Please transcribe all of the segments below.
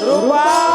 Wow.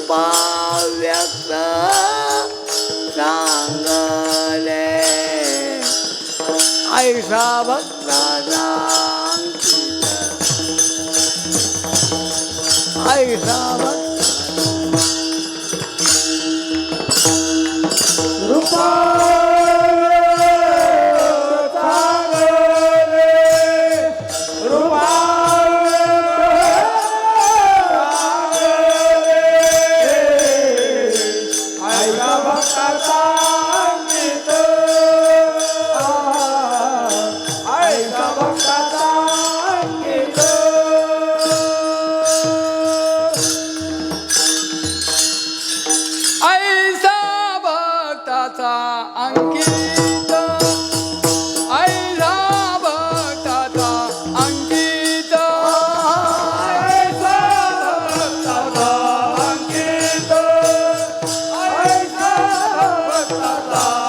व्यक्त सांगले ऐसा भक्त ऐसा বাবা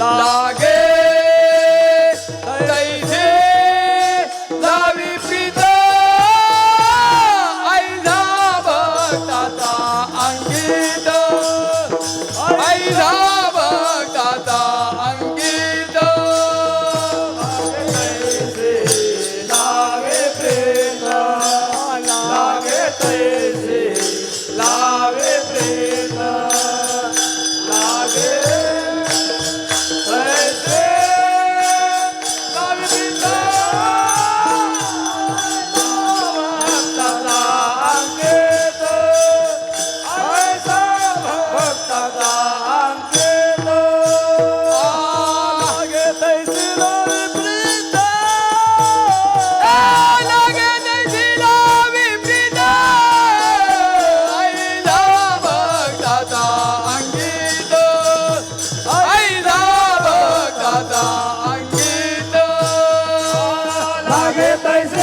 लागे कैसे लावी पिता आई धावताता अंगी gavetas